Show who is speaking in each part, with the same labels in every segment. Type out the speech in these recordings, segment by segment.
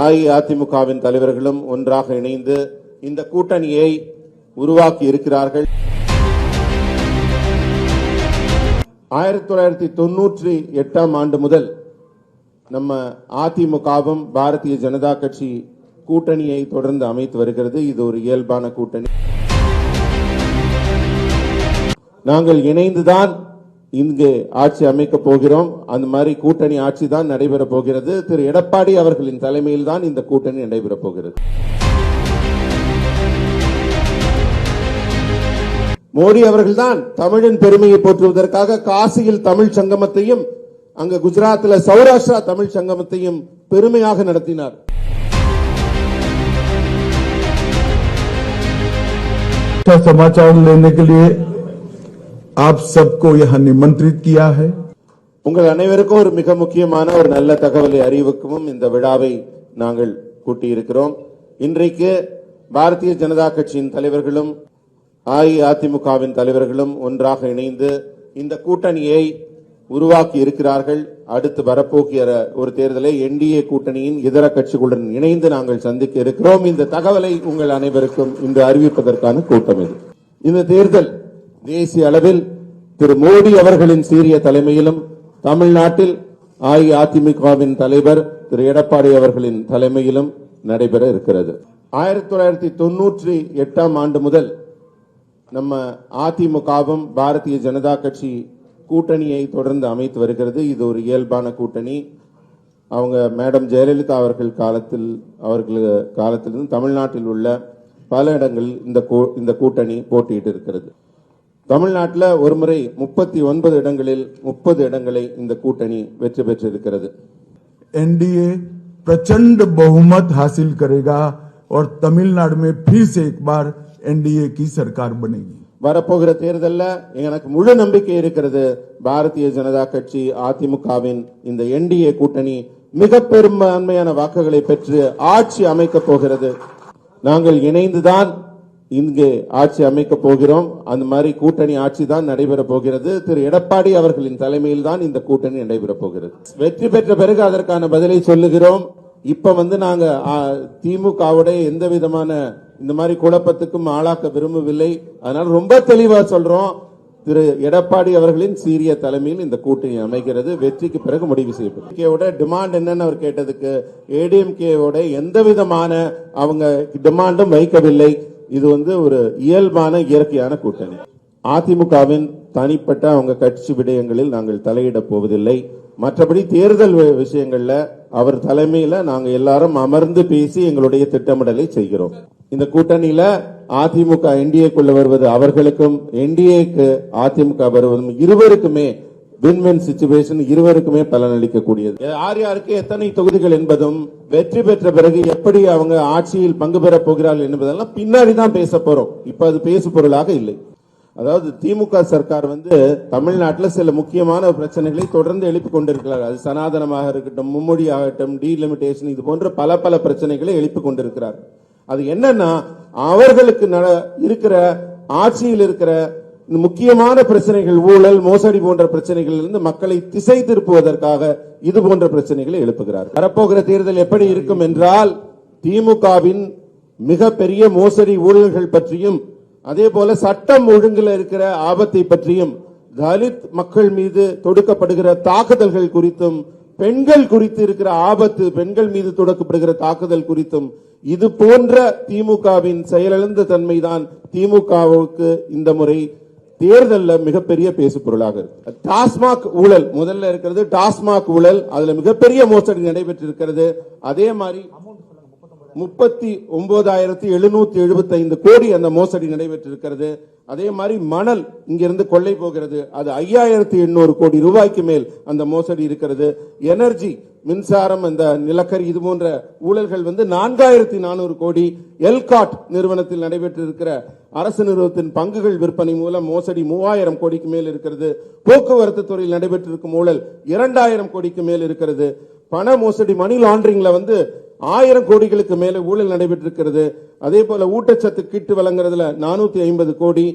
Speaker 1: அஇஅதிமுகவின் தலைவர்களும் ஒன்றாக இணைந்து இந்த கூட்டணியை உருவாக்கி இருக்கிறார்கள். ஆயிரத்தி தொள்ளாயிரத்தி தொன்னூற்றி எட்டாம் ஆண்டு முதல் நம்ம அதிமுகவும் பாரதிய ஜனதா கட்சி கூட்டணியை தொடர்ந்து அமைத்து வருகிறது. இது ஒரு இயல்பான கூட்டணி. நாங்கள் இணைந்துதான் இங்கு ஆட்சி அமைக்க போகிறோம் அந்த மாதிரி கூட்டணி ஆட்சி தான் நடைபெற போகிறது திரு எடப்பாடி அவர்களின் தலைமையில் தான் இந்த கூட்டணி நடைபெற போகிறது மோடி அவர்கள்தான் தமிழின் பெருமையை போற்றுவதற்காக காசியில் தமிழ் சங்கமத்தையும் அங்க குஜராத்ல சௌராஷ்டிரா தமிழ் சங்கமத்தையும் பெருமையாக நடத்தினார்
Speaker 2: अच्छा समाचार लेने के लिए आप सबको यहां निमंत्रित किया है
Speaker 1: உங்கள் அனைவருக்கும் ஒரு மிக முக்கியமான ஒரு நல்ல தகவலை அறிவிக்கவும் இந்த விழாவை நாங்கள் கூட்டியிருக்கிறோம் இன்றைக்கு பாரதிய ஜனதா கட்சியின் தலைவர்களும் அஇஅதிமுகவின் தலைவர்களும் ஒன்றாக இணைந்து இந்த கூட்டணியை உருவாக்கி இருக்கிறார்கள் அடுத்து வரப்போகிற ஒரு தேர்தலை என்டிஏ கூட்டணியின் இதர கட்சிகளுடன் இணைந்து நாங்கள் சந்திக்க இருக்கிறோம் இந்த தகவலை உங்கள் அனைவருக்கும் இன்று அறிவிப்பதற்கான கூட்டம் இது இந்த தேர்தல் தேசிய அளவில் திரு மோடி அவர்களின் சீரிய தலைமையிலும் தமிழ்நாட்டில் அஇஅதிமுகவின் தலைவர் திரு எடப்பாடி அவர்களின் தலைமையிலும் நடைபெற இருக்கிறது. ஆயிரத்தி தொள்ளாயிரத்தி தொன்னூற்றி எட்டாம் ஆண்டு முதல் நம்ம அதிமுகவும் பாரதிய ஜனதா கட்சி கூட்டணியை தொடர்ந்து அமைத்து வருகிறது. இது ஒரு இயல்பான கூட்டணி. அவங்க மேடம் ஜெயலலிதா அவர்கள் காலத்தில் அவர்கள் காலத்திலிருந்து தமிழ்நாட்டில் உள்ள பல இடங்களில் இந்த கூ- இந்த கூட்டணி போட்டியிட்டு இருக்கிறது தமிழ்நாட்டில் ஒருமுறை முப்பத்தி ஒன்பது இடங்களில் முப்பது இடங்களை இந்த கூட்டணி வெற்றி பெற்றிருக்கிறது
Speaker 2: एनडीए प्रचंड बहुमत हासिल करेगा और तमिलनाडु में फिर से एक बार एनडीए की सरकार बनेगी
Speaker 1: வரப்போகிற தேர்தல்ல எனக்கு முழு நம்பிக்கை இருக்கிறது பாரதிய ஜனதா கட்சி அதிமுகவின் இந்த என்டிஏ கூட்டணி மிக பெரும்பான்மையான வாக்குகளை பெற்று ஆட்சி அமைக்க போகிறது நாங்கள் இணைந்துதான் இங்கு ஆட்சி அமைக்க போகிறோம். அந்த மாதிரி கூட்டணி ஆட்சி தான் நடைபெற போகிறது. திரு எடப்பாடி அவர்களின் தலைமையில் தான் இந்த கூட்டணி நடைபெற போகிறது. வெற்றி பெற்ற பிறகு அதற்கான பதிலை சொல்லுகிறோம். இப்ப வந்து நாங்க திமுகவுடைய எந்த விதமான இந்த மாதிரி குழப்பத்துக்கும் ஆளாக்க விரும்பவில்லை. அதனால ரொம்ப தெளிவா சொல்றோம். திரு எடப்பாடி அவர்களின் சீரிய தலைமையில் இந்த கூட்டணி அமைகிறது. வெற்றிக்கு பிறகு முடிவு செய்யப்படும். டிமாண்ட் என்னன்னு அவர் கேட்டதுக்கு ஏடிஎம்கேவோட எந்த விதமான அவங்க டிமாண்டும் வைக்கவில்லை. இது வந்து ஒரு இயல்பான இயற்கையான கூட்டணி. அதிமுகவின் தனிப்பட்ட அவங்க கட்சி விடயங்களில் நாங்கள் தலையிட போவதில்லை. மற்றபடி தேர்தல் விஷயங்கள்ல அவர் தலைமையில நாங்க எல்லாரும் அமர்ந்து பேசி எங்களுடைய திட்டமிடலை செய்கிறோம். இந்த கூட்டணியில அதிமுக என்டிஏக்குள்ள வருவது அவர்களுக்கும் என்டிஏக்கு அதிமுக வருவதும் இருவருக்குமே வின் வின் சுச்சுவேஷன் இருவருக்குமே பலனளிக்கக்கூடியது. யார் யாருக்கு எத்தனை தொகுதிகள் என்பதும் வெற்றி பெற்ற பிறகு எப்படி அவங்க ஆட்சியில் பங்கு பெறப் போகிறார்கள் என்பதெல்லாம் பின்னாடி தான் பேச போறோம். இப்ப அது பேசு பொருளாக இல்லை. அதாவது திமுக சர்க்கார் வந்து தமிழ்நாட்டில் சில முக்கியமான பிரச்சனைகளை தொடர்ந்து எழுப்பி கொண்டிருக்கிறார். அது சனாதனமாக இருக்கட்டும் மும்மொழி ஆகட்டும் டீலிமிட்டேஷன் இது போன்ற பல பல பிரச்சனைகளை எழுப்பி கொண்டிருக்கிறார். அது என்னன்னா அவர்களுக்கு இருக்கிற ஆட்சியில் இருக்கிற முக்கியமான பிரச்சனைகள் ஊழல் மோசடி போன்ற பிரச்சனைகளிலிருந்து மக்களை திசை திருப்புவதற்காக இது போன்ற பிரச்சனைகளை எழுப்புகிறார் வரப்போகிற தேர்தல் எப்படி இருக்கும் என்றால் திமுகவின் மிகப்பெரிய மோசடி ஊழல்கள் பற்றியும் அதே போல சட்டம் ஒழுங்கில் இருக்கிற ஆபத்தை பற்றியும் தலித் மக்கள் மீது தொடுக்கப்படுகிற தாக்குதல்கள் குறித்தும் பெண்கள் குறித்து இருக்கிற ஆபத்து பெண்கள் மீது தொடுக்கப்படுகிற தாக்குதல் குறித்தும் இது போன்ற திமுகவின் செயலிழந்த தன்மைதான் திமுகவுக்கு இந்த முறை தேர்தலில் மிகப்பெரிய பேசு பொருளாக இருக்கு டாஸ்மாக் ஊழல். முதல்ல இருக்கிறது டாஸ்மாக் ஊழல். அதுல மிகப்பெரிய மோசடி நடைபெற்றிருக்கிறது. அதே மாதிரி முப்பத்தி ஒன்பதாயிரத்தி எழுநூத்தி எழுபத்தி ஐந்து கோடி அந்த மோசடி நடைபெற்றிருக்கிறது. அதே மாதிரி மணல் இங்கிருந்து கொள்ளை போகிறது. அது ஐயாயிரத்தி எண்ணூறு கோடி ரூபாய்க்கு மேல் அந்த மோசடி இருக்கிறது. எனர்ஜி மின்சாரம் அந்த நிலக்கரி இது போன்ற ஊழல்கள் வந்து நான்காயிரத்தி நானூறு கோடி எல்காட் நிறுவனத்தில் நடைபெற்றிருக்கிற அரசு நிறுவனத்தின் பங்குகள் விற்பனை மூலம் மோசடி மூவாயிரம் கோடிக்கு மேல் இருக்கிறது. போக்குவரத்து துறையில் நடைபெற்றிருக்கும் ஊழல் இரண்டாயிரம் கோடிக்கு மேல் இருக்கிறது. பண மோசடி மணி லாண்டரிங்ல வந்து ஆயிரம் கோடிகளுக்கு மேல ஊழல் நடைபெற்றிருக்கிறது. அதே போல ஊட்டச்சத்து கிட்டு வழங்குறதுல நானூத்தி ஐம்பது கோடி.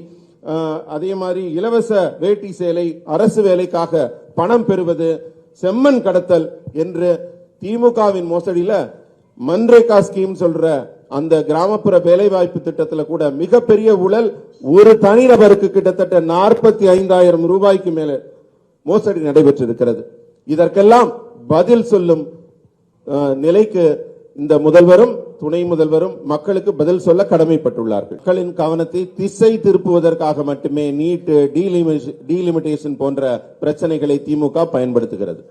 Speaker 1: அதே மாதிரி இலவச வேட்டி சேலை அரசு வேலைக்காக பணம் பெறுவது செம்மண் கடத்தல் என்று திமுகவின் மோசடியில மன்ரேகா ஸ்கீம் சொல்ற அந்த கிராமப்புற வேலைவாய்ப்பு திட்டத்தில் கூட மிகப்பெரிய ஊழல் ஒரு தனிநபருக்கு கிட்டத்தட்ட நாற்பத்தி ஐந்தாயிரம் ரூபாய்க்கு மேல மோசடி நடைபெற்றிருக்கிறது. இதற்கெல்லாம் பதில் சொல்லும் நிலைக்கு இந்த முதல்வரும் துணை முதல்வரும் மக்களுக்கு பதில் சொல்ல கடமைப்பட்டுள்ளார்கள். மக்களின் கவனத்தை திசை திருப்புவதற்காக மட்டுமே நீட் டீலிமிட்டேஷன் போன்ற பிரச்சனைகளை திமுக பயன்படுத்துகிறது.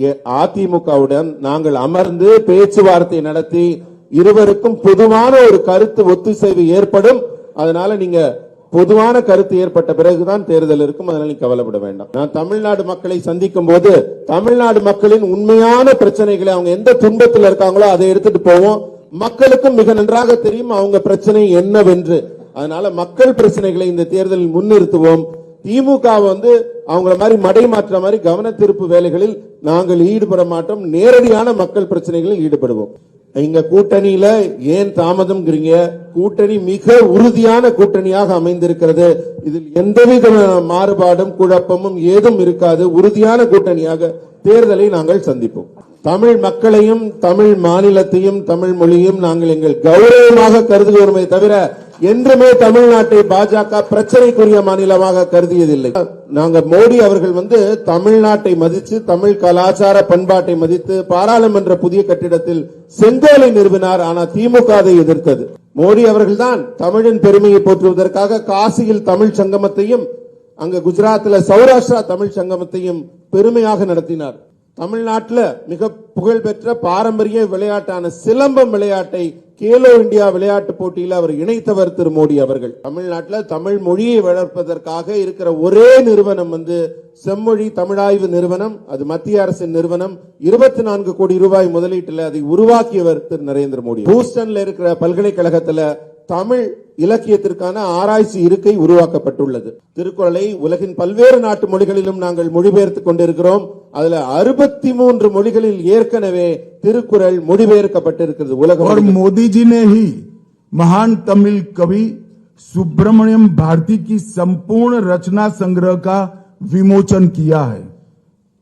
Speaker 1: எ- அதிமுகவுடன் நாங்கள் அமர்ந்து பேச்சுவார்த்தை நடத்தி இருவருக்கும் பொதுவான ஒரு கருத்து ஒத்துசைவு ஏற்படும். அதனால நீங்க பொதுவான கருத்து ஏற்பட்ட பிறகுதான் தேர்தல் இருக்கும். அதனால நீ கவலைப்பட வேண்டாம். நான் தமிழ்நாடு மக்களை சந்திக்கும் போது தமிழ்நாடு மக்களின் உண்மையான பிரச்சனைகளை அவங்க எந்த துன்பத்தில் இருக்காங்களோ அதை எடுத்துட்டு போவோம். மக்களுக்கும் மிக நன்றாக தெரியும் அவங்க பிரச்சனை என்னவென்று. அதனால மக்கள் பிரச்சனைகளை இந்த தேர்தலில் முன்னிறுத்துவோம். திமுக வந்து அவங்கள மாதிரி மடை மாற்ற மாதிரி கவனத்திருப்பு வேலைகளில் நாங்கள் ஈடுபட மாட்டோம். நேரடியான மக்கள் பிரச்சனைகளில் ஈடுபடுவோம். எங்க கூட்டணியில ஏன் தாமதம்ங்கிறீங்க? கூட்டணி மிக உறுதியான கூட்டணியாக அமைந்திருக்கிறது. இதில் எந்தவித மாறுபாடும் குழப்பமும் ஏதும் இருக்காது. உறுதியான கூட்டணியாக தேர்தலை நாங்கள் சந்திப்போம். தமிழ் மக்களையும் தமிழ் மாநிலத்தையும் தமிழ் மொழியும் நாங்கள் எங்கள் கௌரவமாக கருதுகிறோமே தவிர என்றுமே தமிழ்நாட்டை பாஜக பிரச்சனைக்குரிய மாநிலமாக கருதியதில்லை. நாங்க மோடி அவர்கள் வந்து தமிழ்நாட்டை மதித்து தமிழ் கலாச்சார பண்பாட்டை மதித்து பாராளுமன்ற புதிய கட்டிடத்தில் செங்கோலை நிறுவினார். ஆனா திமுக அதை எதிர்த்தது. மோடி அவர்கள்தான் தமிழின் பெருமையை போற்றுவதற்காக காசியில் தமிழ் சங்கமத்தையும் அங்கு குஜராத்தில் சௌராஷ்டிரா தமிழ் சங்கமத்தையும் பெருமையாக நடத்தினார். தமிழ்நாட்டுல மிக புகழ்பெற்ற பாரம்பரிய விளையாட்டான சிலம்பம் விளையாட்டை கேலோ இந்தியா விளையாட்டு போட்டியில் அவர் இணைத்தவர் திரு மோடி அவர்கள். தமிழ்நாட்டுல தமிழ் மொழியை வளர்ப்பதற்காக இருக்கிற ஒரே நிறுவனம் வந்து செம்மொழி தமிழாய்வு நிறுவனம் அது மத்திய அரசின் நிறுவனம். இருபத்தி நான்கு கோடி ரூபாய் முதலீட்டில் அதை உருவாக்கியவர் திரு நரேந்திர மோடி. ஹூஸ்டன்ல இருக்கிற பல்கலைக்கழகத்தில் தமிழ் இலக்கியத்திற்கான ஆராய்ச்சி இருக்கை உருவாக்கப்பட்டுள்ளது. திருக்குறளை உலகின் பல்வேறு நாட்டு மொழிகளிலும் நாங்கள் மொழிபெயர்த்துக் கொண்டிருக்கிறோம். அதுல அறுபத்தி மூன்று மொழிகளில் ஏற்கனவே திருக்குறள் மொழிபெயர்க்கப்பட்டிருக்கிறது உலக
Speaker 2: और
Speaker 1: மொழிகளில்.
Speaker 2: मोदी जी ने ही महान तमिल कवि सुब्रमण्यम भारती की संपूर्ण रचना संग्रह का विमोचन किया है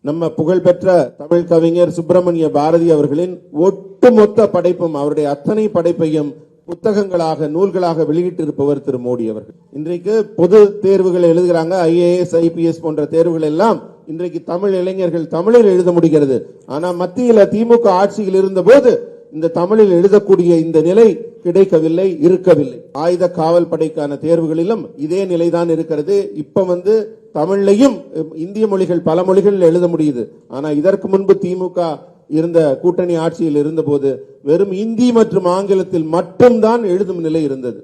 Speaker 1: நம்ம புகழ்பெற்ற தமிழ் கவிஞர் சுப்பிரமணிய பாரதி அவர்களின் ஒட்டுமொத்த படைப்பும் அவருடைய அத்தனை படைப்பையும் புத்தகங்களாக நூல்களாக வெளியிட்டிருப்பவர் திரு மோடி அவர்கள். இன்றைக்கு பொது தேர்வுகளை எழுதுகிறாங்க ஐஏஎஸ் ஐபிஎஸ் போன்ற தேர்வுகள் எல்லாம் இன்றைக்கு தமிழ் இளைஞர்கள் தமிழில் எழுத முடிகிறது. ஆனா மத்தியில் திமுக ஆட்சியில் இருந்தபோது இந்த தமிழில் எழுதக்கூடிய இந்த நிலை கிடைக்கவில்லை இருக்கவில்லை. ஆயுத காவல் படைக்கான தேர்வுகளிலும் இதே நிலைதான் இருக்கிறது. இப்ப வந்து தமிழ்லையும் இந்திய மொழிகள் பல மொழிகளில் எழுத முடியுது. ஆனா இதற்கு முன்பு திமுக இருந்த கூட்டணி ஆட்சியில் இருந்தபோது வெறும் இந்தி மற்றும் ஆங்கிலத்தில் மட்டும்தான் எழுதும் நிலை இருந்தது.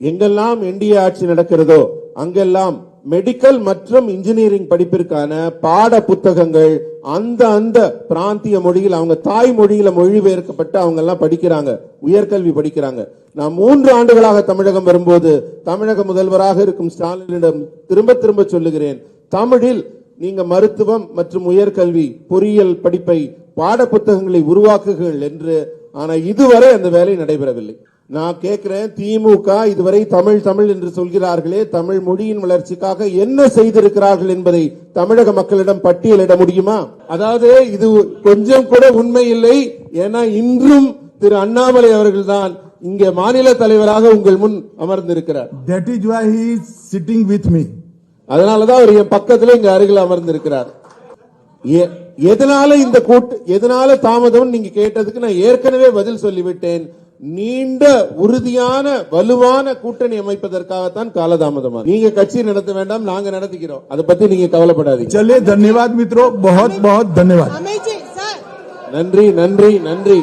Speaker 1: எங்கெல்லாம் என்டிஏ ஆட்சி நடக்கிறதோ அங்கெல்லாம் மெடிக்கல் மற்றும் இன்ஜினியரிங் படிப்பிற்கான பாட புத்தகங்கள் அந்த அந்த பிராந்திய மொழியில் அவங்க தாய் மொழியில மொழிபெயர்க்கப்பட்டு அவங்க எல்லாம் படிக்கிறாங்க உயர்கல்வி படிக்கிறாங்க. நான் மூன்று ஆண்டுகளாக தமிழகம் வரும்போது தமிழக முதல்வராக இருக்கும் ஸ்டாலினிடம் திரும்ப திரும்ப சொல்லுகிறேன் தமிழில் நீங்க மருத்துவம் மற்றும் உயர்கல்வி பொறியியல் படிப்பை பாட புத்தகங்களை உருவாக்குங்கள் என்று ஆனா இதுவரை அந்த வேலை நடைபெறவில்லை. நான் கேட்கிறேன் திமுக இதுவரை தமிழ் தமிழ் என்று சொல்கிறார்களே தமிழ் மொழியின் வளர்ச்சிக்காக என்ன செய்திருக்கிறார்கள் என்பதை தமிழக மக்களிடம் பட்டியலிட முடியுமா? அதாவது இது கொஞ்சம் கூட உண்மை இல்லை ஏன்னா இன்றும் திரு அண்ணாமலை அவர்கள்தான் இங்கே மாநில தலைவராக உங்கள் முன் அமர்ந்திருக்கிறார்.
Speaker 2: That is why he is sitting with me.
Speaker 1: அதனாலதான் அவர் என் பக்கத்துல இங்க அருகில் அமர்ந்திருக்கிறார். எதனால இந்த கூட்டு எதனால தாமதம் நீங்க கேட்டதுக்கு நான் ஏற்கனவே பதில் சொல்லிவிட்டேன். நீண்ட உறுதியான வலுவான கூட்டணி அமைப்பதற்காகத்தான் காலதாமதமா நீங்க கட்சி நடத்த வேண்டாம் நாங்க நடத்துகிறோம் அதை பத்தி நீங்க கவலைப்படாதீங்க.
Speaker 2: சலே தன்யவாத் மித்ரோ பஹத்
Speaker 3: பஹத் தன்யவாத்
Speaker 1: நன்றி நன்றி நன்றி.